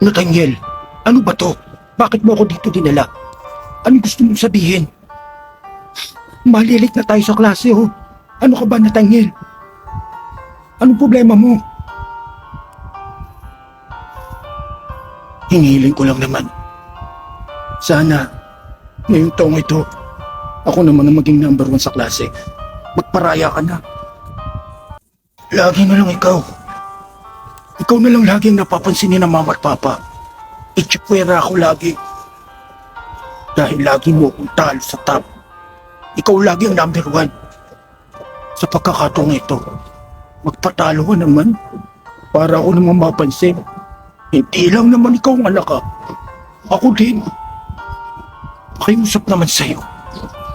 Nathaniel, ano ba to? Bakit mo ako dito dinala? Anong gusto mong sabihin? Malilit na tayo sa klase, oh. Ano ka ba, Nathaniel? Anong problema mo? Hinihiling ko lang naman. Sana, ngayong taong ito, ako naman ang maging number one sa klase. Magparaya ka na. Lagi na lang ikaw. Ikaw na lang lagi ang napapansin ni na mama at papa. Itsikwera ako lagi. Dahil lagi mo akong talo sa top. Ikaw lagi ang number one. Sa pagkakataong ito, magpatalo ka naman para ako naman mapansin. Hindi lang naman ikaw ang anak ka. Ako din. Pakiusap naman sa'yo.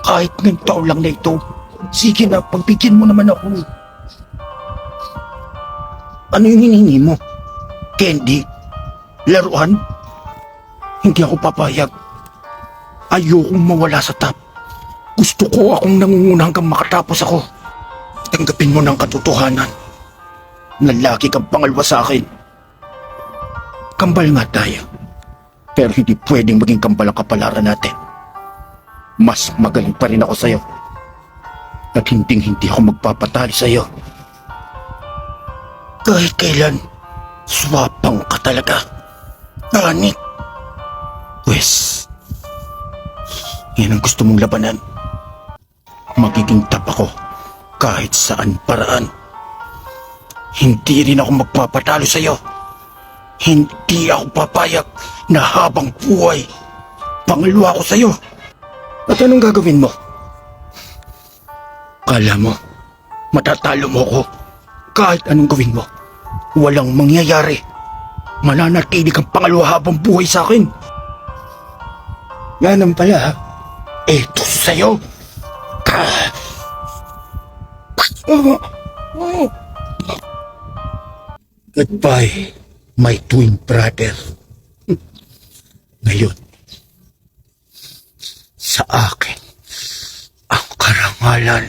Kahit ngayong taon lang na ito, sige na, pagbigyan mo naman ako. Ano yung hinihingi mo? Candy? Laruan? Hindi ako papayag. Ayokong mawala sa top. Gusto ko akong nangunguna hanggang makatapos ako. Tanggapin mo ng katotohanan. Lalaki kang pangalawa sa akin. Kambal nga tayo. Pero hindi pwedeng maging kambal ang kapalaran natin. Mas magaling pa rin ako sa'yo. At hinding hindi ako magpapatali sa'yo. Kahit kailan, swapang ka talaga. Ganit. Pwes, yan ang gusto mong labanan. Magiging tap ako kahit saan paraan. Hindi rin ako magpapatalo sa'yo. Hindi ako papayag na habang buhay, pangalawa ako sa'yo. At anong gagawin mo? Kala mo, matatalo mo ko kahit anong gawin mo. Walang mangyayari. Mananatili kang pangalawa habang buhay sa akin. Ganun pala. Eto sa'yo. Ah. Ah. Ah. Goodbye, my twin brother. Ngayon, sa akin ang karangalan.